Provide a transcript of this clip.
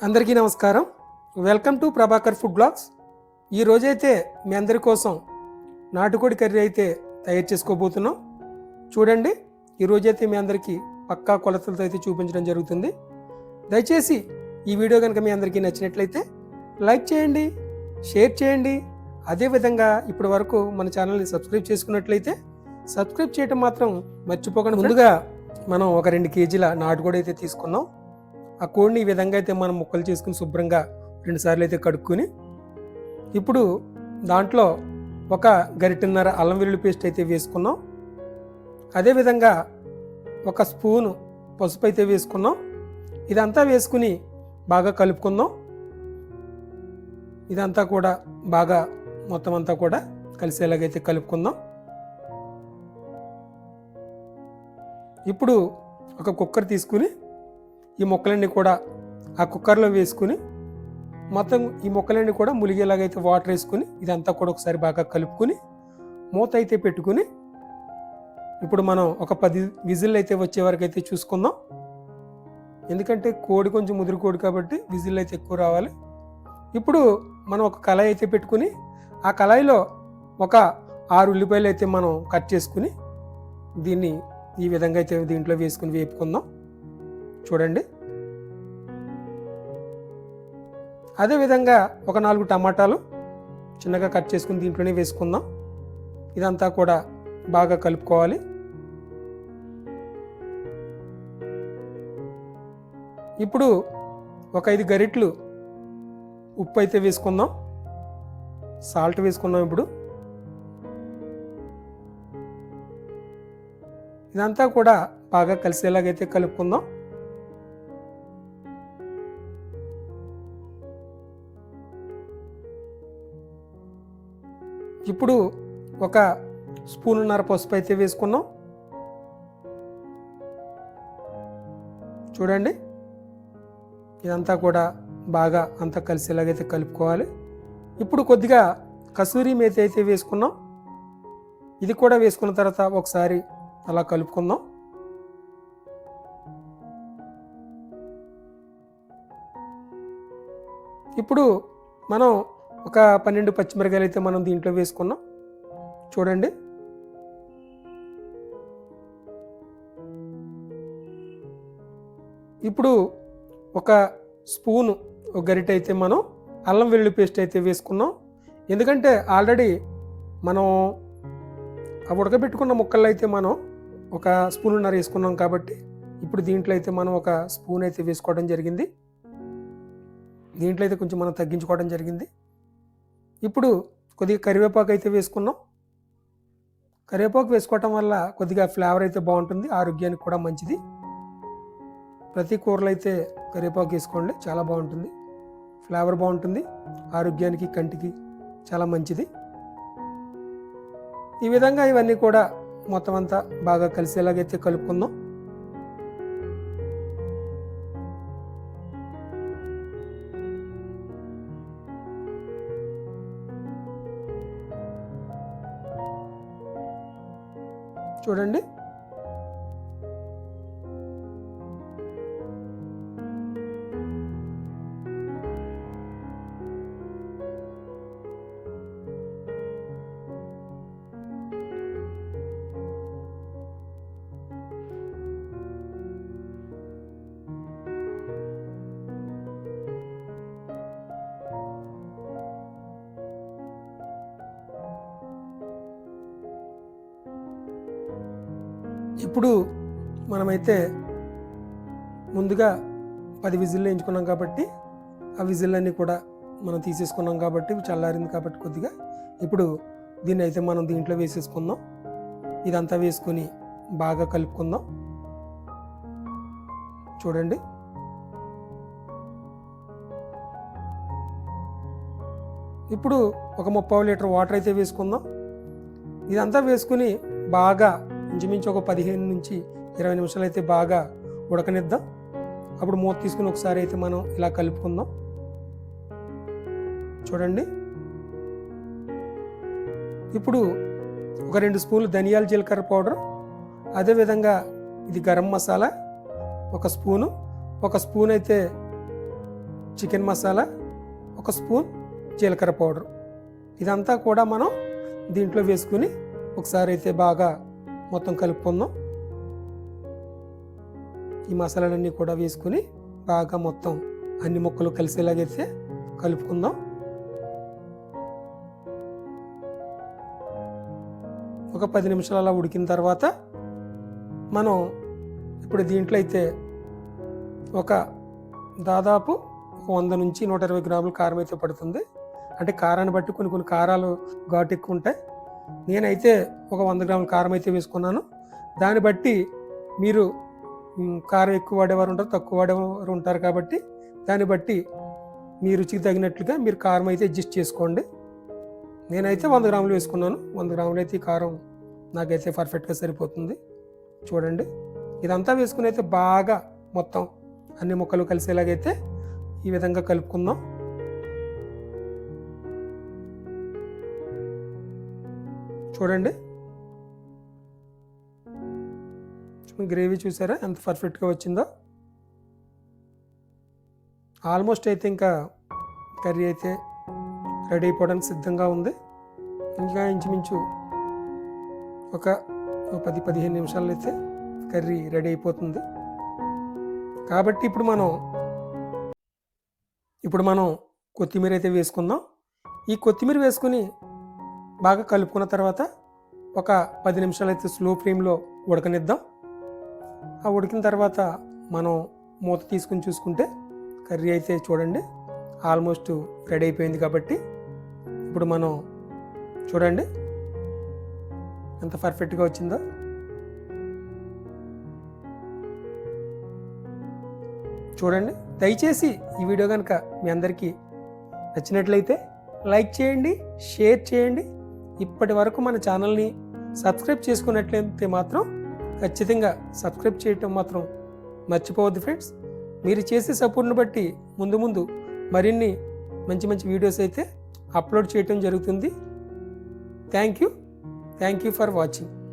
అందరికీ నమస్కారం. Welcome to Prabhakar food blogs. ఈ రోజైతే మీ అందరి కోసం నాటుకోడి కర్రీ అయితే తయారు చేసుకోబోతున్నాం. చూడండి ఈరోజైతే మీ అందరికీ పక్కా కొలతలతో అయితే చూపించడం జరుగుతుంది. దయచేసి ఈ వీడియో కనుక మీ అందరికీ నచ్చినట్లయితే లైక్ చేయండి షేర్ చేయండి. అదేవిధంగా ఇప్పటి వరకు మన ఛానల్ని సబ్స్క్రైబ్ చేసుకున్నట్లయితే సబ్స్క్రైబ్ చేయడం మాత్రం మర్చిపోకండి. ముందుగా మనం ఒక రెండు కేజీల నాటుకోడి అయితే తీసుకున్నాం. ఆ కోడిని ఈ విధంగా అయితే మనం ముక్కలు చేసుకుని శుభ్రంగా రెండుసార్లు అయితే కడుక్కొని ఇప్పుడు దాంట్లో ఒక గరిటన్నర అల్లం వెల్లుల్లి పేస్ట్ అయితే వేసుకున్నాం. అదేవిధంగా ఒక స్పూను పసుపు అయితే వేసుకున్నాం. ఇదంతా వేసుకుని బాగా కలుపుకుందాం. ఇదంతా కూడా బాగా మొత్తం అంతా కూడా కలిసేలాగైతే కలుపుకుందాం. ఇప్పుడు ఒక కుక్కర్ తీసుకుని ఈ మొక్కలన్నీ కూడా ఆ కుక్కర్లో వేసుకుని మొత్తం ఈ మొక్కలన్నీ కూడా ములిగేలాగైతే వాటర్ వేసుకుని ఇదంతా కూడా ఒకసారి బాగా కలుపుకొని మూత అయితే పెట్టుకుని ఇప్పుడు మనం ఒక పది విజిల్ అయితే వచ్చే వరకు అయితే చూసుకుందాం. ఎందుకంటే కోడి కొంచెం ముదురు కోడి కాబట్టి విజిల్ అయితే ఎక్కువ రావాలి. ఇప్పుడు మనం ఒక కళాయి అయితే పెట్టుకుని ఆ కళాయిలో ఒక ఆరు ఉల్లిపాయలు అయితే మనం కట్ చేసుకుని దీన్ని ఈ విధంగా అయితే దీంట్లో వేసుకుని వేపుకుందాం. చూడండి. అదేవిధంగా ఒక నాలుగు టమాటాలు చిన్నగా కట్ చేసుకుని దీంట్లోనే వేసుకుందాం. ఇదంతా కూడా బాగా కలుపుకోవాలి. ఇప్పుడు ఒక ఐదు గరిట్లు ఉప్పు అయితే వేసుకుందాం. సాల్ట్ వేసుకున్నాం ఇప్పుడు. ఇదంతా కూడా బాగా కలిసేలాగైతే కలుపుకుందాం. ఇప్పుడు ఒక స్పూన్నర పసుపు అయితే వేసుకున్నాం. చూడండి. ఇదంతా కూడా బాగా అంతా కలిసేలాగైతే కలుపుకోవాలి. ఇప్పుడు కొద్దిగా కసూరి మేతి అయితే వేసుకున్నాం. ఇది కూడా వేసుకున్న తర్వాత ఒకసారి అలా కలుపుకుందాం. ఇప్పుడు మనం ఒక పన్నెండు పచ్చిమిరకాయలు అయితే మనం దీంట్లో వేసుకున్నాం. చూడండి. ఇప్పుడు ఒక స్పూను ఒక గరిటె అయితే మనం అల్లం వెల్లుల్లి పేస్ట్ అయితే వేసుకున్నాం. ఎందుకంటే ఆల్రెడీ మనం ఆ ఉడకబెట్టుకున్న ముక్కల్లో అయితే మనం ఒక స్పూన్నర వేసుకున్నాం కాబట్టి ఇప్పుడు దీంట్లో అయితే మనం ఒక స్పూన్ అయితే వేసుకోవడం జరిగింది. దీంట్లో అయితే కొంచెం మనం తగ్గించుకోవడం జరిగింది. ఇప్పుడు కొద్దిగా కరివేపాకు అయితే వేసుకున్నాం. కరివేపాకు వేసుకోవటం వల్ల కొద్దిగా ఫ్లేవర్ అయితే బాగుంటుంది ఆరోగ్యానికి కూడా మంచిది. ప్రతి కూరలో అయితే కరివేపాకు వేసుకోండి చాలా బాగుంటుంది. ఫ్లేవర్ బాగుంటుంది ఆరోగ్యానికి కంటికి చాలా మంచిది. ఈ విధంగా ఇవన్నీ కూడా మొత్తం అంతా బాగా కలిసేలాగైతే కలుపుకుందాం. చూడండి. ఇప్పుడు మనమైతే ముందుగా పది విజిల్లు ఎంచుకున్నాం కాబట్టి ఆ విజిల్లన్నీ కూడా మనం తీసేసుకున్నాం కాబట్టి చల్లారింది కాబట్టి కొద్దిగా. ఇప్పుడు దీన్ని అయితే మనం దీంట్లో వేసేసుకుందాం. ఇదంతా వేసుకొని బాగా కలుపుకుందాం. చూడండి. ఇప్పుడు ఒక ముప్పై లీటర్ వాటర్ అయితే వేసుకుందాం. ఇదంతా వేసుకుని బాగా ఇంచుమించు ఒక పదిహేను నుంచి ఇరవై నిమిషాలు అయితే బాగా ఉడకనిద్దాం. అప్పుడు మూత తీసుకుని ఒకసారి అయితే మనం ఇలా కలుపుకుందాం. చూడండి. ఇప్పుడు ఒక రెండు స్పూన్లు ధనియాల జీలకర్ర పౌడర్ అదేవిధంగా ఇది గరం మసాలా ఒక స్పూను ఒక స్పూన్ అయితే చికెన్ మసాలా ఒక స్పూన్ జీలకర్ర పౌడర్. ఇదంతా కూడా మనం దీంట్లో వేసుకుని ఒకసారి అయితే బాగా మొత్తం కలుపుకుందాం. ఈ మసాలాలన్నీ కూడా వేసుకుని బాగా మొత్తం అన్ని ముక్కలు కలిసేలాగైతే కలుపుకుందాం. ఒక పది నిమిషాలు అలా ఉడికిన తర్వాత మనం ఇప్పుడు దీంట్లో అయితే ఒక దాదాపు ఒక వంద నుంచి నూట ఇరవై గ్రాముల కారం అయితే పడుతుంది. అంటే కారాన్ని బట్టి కొన్ని కొన్ని కారాలు ఘాటు ఎక్కువ ఉంటాయి. నేనైతే ఒక వంద గ్రాముల కారం అయితే వేసుకున్నాను. దాన్ని బట్టి మీరు కారం ఎక్కువ వాడేవారు ఉంటారు తక్కువ వాడేవారు ఉంటారు కాబట్టి దాన్ని బట్టి మీ రుచికి తగినట్లుగా మీరు కారం అయితే అడ్జస్ట్ చేసుకోండి. నేనైతే వంద గ్రాములు వేసుకున్నాను. వంద గ్రాములు అయితే ఈ కారం నాకైతే పర్ఫెక్ట్గా సరిపోతుంది. చూడండి. ఇదంతా వేసుకుని అయితే బాగా మొత్తం అన్ని ముక్కలు కలిసేలాగైతే ఈ విధంగా కలుపుకుందాం. చూడండి. గ్రేవీ చూసారా? ఎంత పర్ఫెక్ట్గా వచ్చిందో. ఆల్మోస్ట్ అయితే ఇంకా కర్రీ అయితే రెడీ అయిపోవడానికి సిద్ధంగా ఉంది. ఇంకా ఇంచుమించు ఒక పది పదిహేను నిమిషాల్లో అయితే కర్రీ రెడీ అయిపోతుంది. కాబట్టి ఇప్పుడు మనం ఇప్పుడు మనం కొత్తిమీర అయితే వేసుకుందాం. ఈ కొత్తిమీర వేసుకుని బాగా కలుపుకున్న తర్వాత ఒక పది నిమిషాలు అయితే స్లో ఫ్లేమ్లో ఉడకనిద్దాం. ఆ ఉడికిన తర్వాత మనం మూత తీసుకుని చూసుకుంటే కర్రీ అయితే చూడండి ఆల్మోస్ట్ రెడీ అయిపోయింది కాబట్టి ఇప్పుడు మనం చూడండి ఎంత పర్ఫెక్ట్గా వచ్చిందో. చూడండి దయచేసి ఈ వీడియో కనుక మీ అందరికీ నచ్చినట్లయితే లైక్ చేయండి షేర్ చేయండి ఇప్పటి వరకు మన ఛానల్ని సబ్స్క్రైబ్ చేసుకున్నట్లయితే మాత్రం ఖచ్చితంగా సబ్స్క్రైబ్ చేయటం మాత్రం మర్చిపోవద్దు ఫ్రెండ్స్. మీరు చేసే సపోర్ట్ని బట్టి ముందు ముందు మరిన్ని మంచి మంచి వీడియోస్ అయితే అప్లోడ్ చేయటం జరుగుతుంది. Thank you. Thank you for watching.